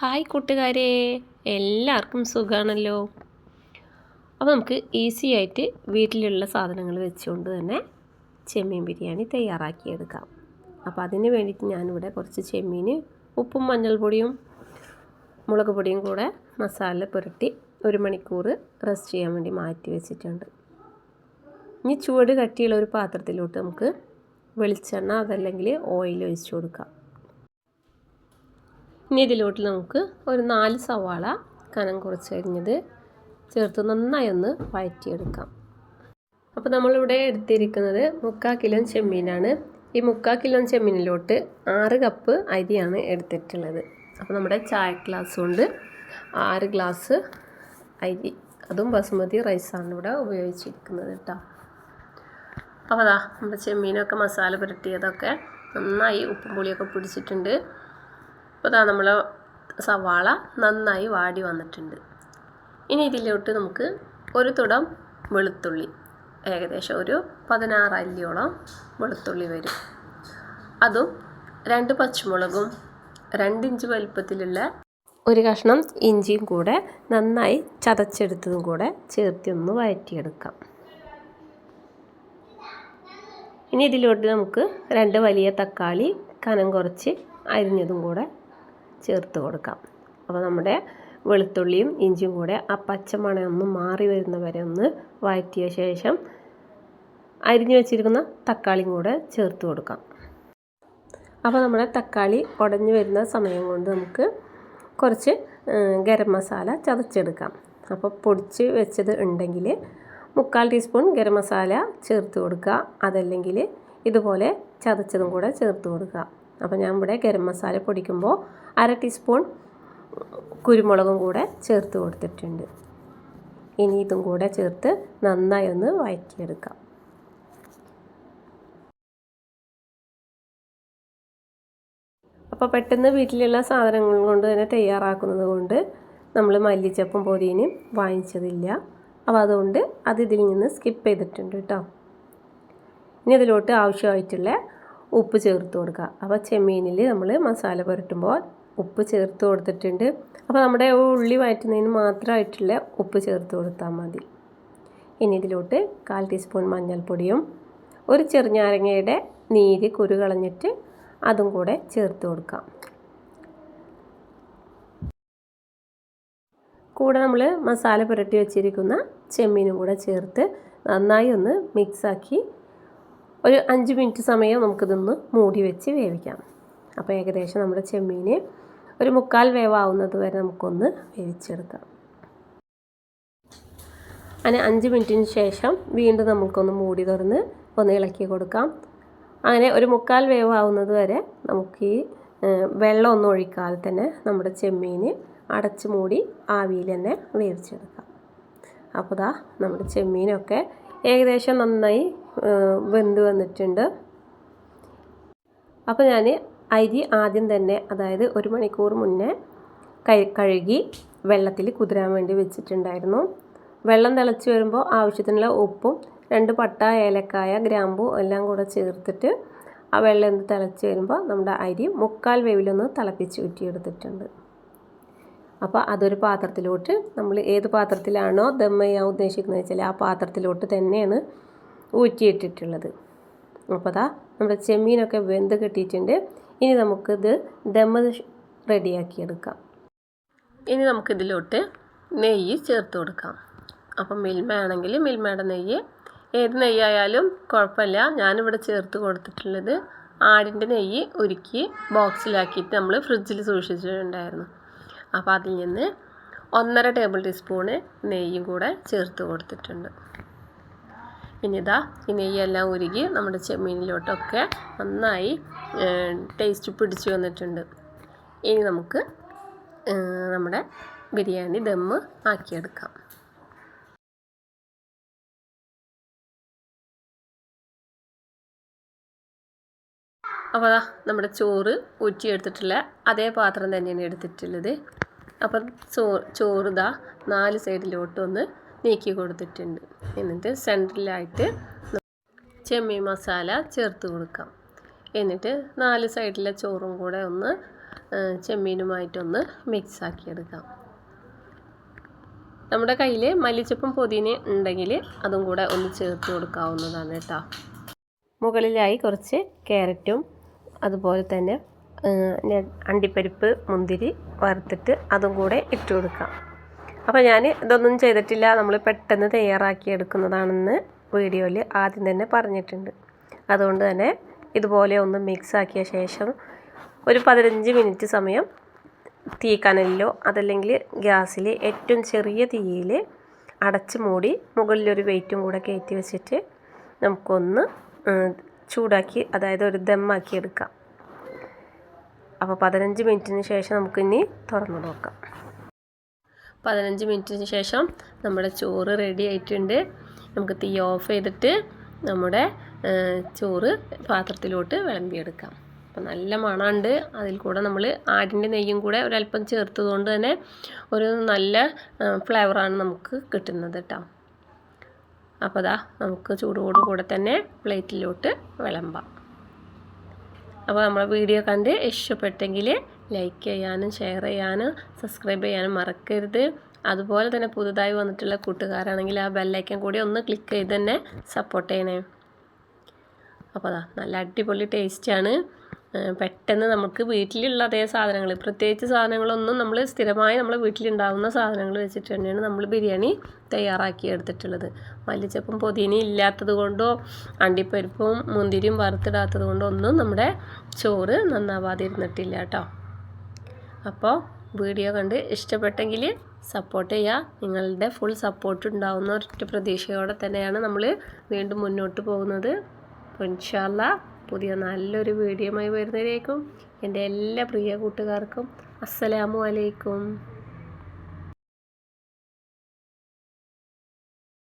Hi കൂട്ടുകാരെ എല്ലാവർക്കും സുഖമാണല്ലോ അപ്പോൾ നമുക്ക് ഈസി ആയിട്ട് വീട്ടിലുള്ള സാധനങ്ങൾ വെച്ചുകൊണ്ട് തന്നെ ചെമ്മീൻ ബിരിയാണി തയ്യാറാക്കിയെടുക്കാം. അപ്പോൾ അതിന് വേണ്ടിയിട്ട് ഞാനിവിടെ കുറച്ച് ചെമ്മീൻ ഉപ്പും മഞ്ഞൾപ്പൊടിയും മുളക് പൊടിയും കൂടെ മസാല പുരട്ടി ഒരു മണിക്കൂർ റെസ്റ്റ് ചെയ്യാൻ വേണ്ടി മാറ്റി വെച്ചിട്ടുണ്ട്. ഇനി ചുവട് കട്ടിയുള്ള ഒരു പാത്രത്തിലോട്ട് നമുക്ക് വെളിച്ചെണ്ണ അതല്ലെങ്കിൽ ഓയിൽ ഒഴിച്ചു കൊടുക്കാം. ഇനി ഇതിലോട്ട് നമുക്ക് ഒരു നാല് സവാള കനം കുറച്ച് അരിഞ്ഞത് ചേർത്ത് നന്നായി ഒന്ന് വഴറ്റിയെടുക്കാം അപ്പോൾ നമ്മളിവിടെ എടുത്തിരിക്കുന്നത് മുക്കാൽ കിലോ ചെമ്മീനാണ്. ഈ മുക്കാൽ കിലോ ചെമ്മീനിലോട്ട് ആറ് കപ്പ് അരിയാണ് എടുത്തിട്ടുള്ളത്. അപ്പോൾ നമ്മുടെ ചായ ഗ്ലാസ് കൊണ്ട് ആറ് ഗ്ലാസ് അരി അതും ബസുമതി റൈസാണ് ഇവിടെ ഉപയോഗിച്ചിരിക്കുന്നത് കേട്ടോ. അപ്പോൾ അതാ നമ്മുടെ ചെമ്മീനൊക്കെ മസാല പുരട്ടിയതൊക്കെ നന്നായി ഉപ്പും പുളിയൊക്കെ പിടിച്ചിട്ടുണ്ട്. അപ്പോൾ അതാ നമ്മൾ സവാള നന്നായി വാടി വന്നിട്ടുണ്ട്. ഇനി ഇതിലോട്ട് നമുക്ക് ഒരു തുടം വെളുത്തുള്ളി. ഏകദേശം ഒരു പതിനാറ് അല്ലിയോളം വെളുത്തുള്ളി വരും. അതും രണ്ട് പച്ചമുളകും രണ്ടിഞ്ച് വലിപ്പത്തിലുള്ള ഒരു കഷ്ണം ഇഞ്ചിയും കൂടെ നന്നായി ചതച്ചെടുത്തതും കൂടെ ചേർത്തി ഒന്ന് വഴറ്റിയെടുക്കാം. ഇനി ഇതിലോട്ട് നമുക്ക് രണ്ട് വലിയ തക്കാളി കനം കുറച്ച് അരിഞ്ഞതും കൂടെ ചേർത്ത് കൊടുക്കാം. അപ്പോൾ നമ്മുടെ വെളുത്തുള്ളിയും ഇഞ്ചിയും കൂടെ ആ പച്ചമണ ഒന്ന് മാറി വരുന്ന വരെ ഒന്ന് വഴറ്റിയ ശേഷം അരിഞ്ഞു വെച്ചിരിക്കുന്ന തക്കാളിയും കൂടെ ചേർത്ത് കൊടുക്കാം. അപ്പോൾ നമ്മുടെ തക്കാളി ഉടഞ്ഞു വരുന്ന സമയം കൊണ്ട് നമുക്ക് കുറച്ച് ഗരം മസാല ചതച്ചെടുക്കാം. അപ്പോൾ പൊടിച്ച് വെച്ചത് ഉണ്ടെങ്കിൽ മുക്കാൽ ടീസ്പൂൺ ഗരം മസാല ചേർത്ത് കൊടുക്കുക. അതല്ലെങ്കിൽ ഇതുപോലെ ചതച്ചതും കൂടെ ചേർത്ത് കൊടുക്കുക. അപ്പോൾ ഞാൻ ഇവിടെ ഗരം മസാല പൊടിക്കുമ്പോൾ അര ടീസ്പൂൺ കുരുമുളകും കൂടെ ചേർത്ത് കൊടുത്തിട്ടുണ്ട്. ഇനി ഇതും കൂടെ ചേർത്ത് നന്നായി ഒന്ന് വഴറ്റിയെടുക്കാം അപ്പോൾ പെട്ടെന്ന് വീട്ടിലുള്ള സാധനങ്ങൾ കൊണ്ട് തന്നെ തയ്യാറാക്കുന്നത് കൊണ്ട് നമ്മൾ മല്ലിച്ചപ്പും പൊതിയനും വാങ്ങിച്ചതില്ല. അപ്പോൾ അതുകൊണ്ട് അത് ഇതിൽ നിന്ന് സ്കിപ്പ് ചെയ്തിട്ടുണ്ട് കേട്ടോ. ഇനി ഇതിലോട്ട് ആവശ്യമായിട്ടുള്ള ഉപ്പ് ചേർത്ത് കൊടുക്കുക. അപ്പോൾ ചെമ്മീനിൽ നമ്മൾ മസാല പുരട്ടുമ്പോൾ ഉപ്പ് ചേർത്ത് കൊടുത്തിട്ടുണ്ട്. അപ്പോൾ നമ്മുടെ ഉള്ളി വഴറ്റുന്നതിന് മാത്രമായിട്ടുള്ള ഉപ്പ് ചേർത്ത് കൊടുത്താൽ മതി. ഇനി ഇതിലോട്ട് കാൽ ടീസ്പൂൺ മഞ്ഞൾപ്പൊടിയും ഒരു ചെറുനാരങ്ങയുടെ നീര് കുരു കളഞ്ഞിട്ട് അതും കൂടെ ചേർത്ത് കൊടുക്കാം. കൂടെ നമ്മൾ മസാല പുരട്ടി വെച്ചിരിക്കുന്ന ചെമ്മീനും കൂടെ ചേർത്ത് നന്നായി ഒന്ന് മിക്സാക്കി ഒരു അഞ്ച് മിനിറ്റ് സമയം നമുക്കിതൊന്ന് മൂടി വെച്ച് വേവിക്കാം. അപ്പോൾ ഏകദേശം നമ്മുടെ ചെമ്മീൻ ഒരു മുക്കാൽ വേവാവുന്നത് വരെ നമുക്കൊന്ന് വേവിച്ചെടുക്കാം. അങ്ങനെ അഞ്ച് മിനിറ്റിന് ശേഷം വീണ്ടും നമുക്കൊന്ന് മൂടി തുറന്ന് ഒന്ന് ഇളക്കി കൊടുക്കാം. അങ്ങനെ ഒരു മുക്കാൽ വേവാവുന്നത് വരെ നമുക്ക് ഈ വെള്ളം ഒന്നും ഒഴിക്കാതെ തന്നെ നമ്മുടെ ചെമ്മീൻ അടച്ച് മൂടി ആവിയിൽ തന്നെ വേവിച്ചെടുക്കാം. അപ്പോൾ ദാ നമ്മുടെ ചെമ്മീനൊക്കെ ഏകദേശം നന്നായി വെന്ത് വന്നിട്ടുണ്ട്. അപ്പോൾ ഞാൻ അരി ആദ്യം തന്നെ അതായത് ഒരു മണിക്കൂർ മുന്നേ കഴുകി വെള്ളത്തിൽ കുതിരാൻ വേണ്ടി വെച്ചിട്ടുണ്ടായിരുന്നു. വെള്ളം തിളച്ച് വരുമ്പോൾ ആവശ്യത്തിനുള്ള ഉപ്പും രണ്ട് പട്ട ഏലക്കായ ഗ്രാമ്പു എല്ലാം കൂടെ ചേർത്തിട്ട് ആ വെള്ളം ഒന്ന് തിളച്ച് വരുമ്പോൾ നമ്മുടെ അരി മുക്കാൽ വേവിലൊന്ന് തിളപ്പിച്ച് ഊറ്റിയെടുത്തിട്ടുണ്ട്. അപ്പോൾ അതൊരു പാത്രത്തിലോട്ട് നമ്മൾ ഏത് പാത്രത്തിലാണോ ദം ചെയ്യാൻ ഉദ്ദേശിക്കുന്നത് വെച്ചാൽ ആ പാത്രത്തിലോട്ട് തന്നെയാണ് ഊറ്റിയിട്ടിട്ടുള്ളത്. അപ്പോൾ അതാ നമ്മുടെ ചെമ്മീനൊക്കെ വെന്ത് കിട്ടിയിട്ടുണ്ട്. ഇനി നമുക്കിത് ദമ്മ് റെഡിയാക്കിയെടുക്കാം. ഇനി നമുക്കിതിലോട്ട് നെയ്യ് ചേർത്ത് കൊടുക്കാം. അപ്പം മിൽമ ആണെങ്കിൽ മിൽമയുടെ നെയ്യ്. ഏത് നെയ്യായാലും കുഴപ്പമില്ല. ഞാനിവിടെ ചേർത്ത് കൊടുത്തിട്ടുള്ളത് ആടിന്റെ നെയ്യ് ഉരുക്കി ബോക്സിലാക്കിയിട്ട് നമ്മൾ ഫ്രിഡ്ജിൽ സൂക്ഷിച്ചിട്ടുണ്ടായിരുന്നു. അപ്പോൾ അതിൽ നിന്ന് ഒന്നര ടേബിൾ ടീസ്പൂണ് നെയ്യും കൂടെ ചേർത്ത് കൊടുത്തിട്ടുണ്ട്. ഇനിതാ ഈ നെയ്യെല്ലാം ഉരുകി നമ്മുടെ ചെമ്മീനിലോട്ടൊക്കെ നന്നായി ടേസ്റ്റ് പിടിച്ചു വന്നിട്ടുണ്ട്. ഇനി നമുക്ക് നമ്മുടെ ബിരിയാണി ദമ്മ് ആക്കിയെടുക്കാം. അപ്പോൾ അതാ നമ്മുടെ ചോറ് ഊറ്റിയെടുത്തിട്ടുള്ള അതേ പാത്രം തന്നെയാണ് എടുത്തിട്ടുള്ളത്. അപ്പം ചോ ചോറ് ഇതാ നാല് സൈഡിലോട്ട് ഒന്ന് നീക്കി കൊടുത്തിട്ടുണ്ട്. എന്നിട്ട് സെന്ററിലായിട്ട് ചെമ്മീൻ മസാല ചേർത്ത് കൊടുക്കാം. എന്നിട്ട് നാല് സൈഡിലെ ചോറും കൂടെ ഒന്ന് ചെമ്മീനുമായിട്ടൊന്ന് മിക്സ് ആക്കിയെടുക്കാം നമ്മുടെ കയ്യിൽ മല്ലിച്ചപ്പും പുതിന ഉണ്ടെങ്കിൽ അതും കൂടെ ഒന്ന് ചേർത്ത് കൊടുക്കാവുന്നതാണ് കേട്ടോ. മുകളിലായി കുറച്ച് ക്യാരറ്റും അതുപോലെ തന്നെ അണ്ടിപ്പരിപ്പ് മുന്തിരി വറുത്തിട്ട് അതും കൂടെ ഇട്ട് കൊടുക്കാം. അപ്പോൾ ഞാൻ ഇതൊന്നും ചെയ്തിട്ടില്ല. നമ്മൾ പെട്ടെന്ന് തയ്യാറാക്കി എടുക്കുന്നതാണെന്ന് വീഡിയോയിൽ ആദ്യം തന്നെ പറഞ്ഞിട്ടുണ്ട്. അതുകൊണ്ട് തന്നെ ഇതുപോലെ ഒന്ന് മിക്സ് ആക്കിയ ശേഷം ഒരു പതിനഞ്ച് മിനിറ്റ് സമയം തീ കനലിലോ അതല്ലെങ്കിൽ ഗ്യാസിൽ ഏറ്റവും ചെറിയ തീയിൽ അടച്ച് മൂടി മുകളിലൊരു വെയിറ്റും കൂടെ കയറ്റി വെച്ചിട്ട് നമുക്കൊന്ന് ചൂടാക്കി അതായത് ഒരു ദമ്മാക്കി എടുക്കാം. അപ്പോൾ പതിനഞ്ച് മിനിറ്റിന് ശേഷം നമുക്കിനി തുറന്നു നോക്കാം. പതിനഞ്ച് മിനിറ്റിന് ശേഷം നമ്മുടെ ചോറ് റെഡി ആയിട്ടുണ്ട്. നമുക്ക് തീ ഓഫ് ചെയ്തിട്ട് നമ്മുടെ ചോറ് പാത്രത്തിലോട്ട് വിളമ്പിയെടുക്കാം. അപ്പം നല്ല മണമുണ്ട്. അതിൽ കൂടെ നമ്മൾ ആടിന്റെ നെയ്യും കൂടെ ഒരല്പം ചേർത്തതുകൊണ്ട് തന്നെ ഒരു നല്ല ഫ്ലേവറാണ് നമുക്ക് കിട്ടുന്നത് കേട്ടോ. അപ്പോൾ അതാ നമുക്ക് ചൂടോട് കൂടെ തന്നെ പ്ലേറ്റിലോട്ട് വിളമ്പാം. അപ്പോൾ നമ്മളെ വീഡിയോ കണ്ട് ഇഷ്ടപ്പെട്ടെങ്കിൽ ലൈക്ക് ചെയ്യാനും ഷെയർ ചെയ്യാനും സബ്സ്ക്രൈബ് ചെയ്യാനും മറക്കരുത്. അതുപോലെ തന്നെ പുതുതായി വന്നിട്ടുള്ള കൂട്ടുകാരാണെങ്കിൽ ആ ബെല്ലൈക്കൻ കൂടി ഒന്ന് ക്ലിക്ക് ചെയ്ത് തന്നെ സപ്പോർട്ട് ചെയ്യണേ. അപ്പോൾ അതാ നല്ല അടിപൊളി ടേസ്റ്റാണ് പെട്ടെന്ന് നമുക്ക് വീട്ടിലുള്ള അതേ സാധനങ്ങൾ പ്രത്യേകിച്ച് സാധനങ്ങളൊന്നും നമ്മൾ സ്ഥിരമായി നമ്മളെ വീട്ടിലുണ്ടാകുന്ന സാധനങ്ങൾ വെച്ചിട്ട് തന്നെയാണ് നമ്മൾ ബിരിയാണി തയ്യാറാക്കി എടുത്തിട്ടുള്ളത്. മല്ലിച്ചപ്പും പൊതിനയും ഇല്ലാത്തത് കൊണ്ടോ അണ്ടിപ്പരിപ്പും മുന്തിരിയും വറുത്തിടാത്തത് കൊണ്ടോ ഒന്നും നമ്മുടെ ചോറ് നന്നാവാതിരുന്നിട്ടില്ല കേട്ടോ. അപ്പോൾ വീഡിയോ കണ്ട് ഇഷ്ടപ്പെട്ടെങ്കിൽ സപ്പോർട്ട് ചെയ്യുക. നിങ്ങളുടെ ഫുൾ സപ്പോർട്ട് ഉണ്ടാവുന്ന ഒറ്റ പ്രതീക്ഷയോടെ തന്നെയാണ് നമ്മൾ വീണ്ടും മുന്നോട്ട് പോകുന്നത്. ഇൻഷാല്ല പുതിയ നല്ലൊരു വീഡിയോയുമായി വരുന്നതിലേക്കും എന്റെ എല്ലാ പ്രിയ കൂട്ടുകാർക്കും അസ്സലാമു അലൈക്കും.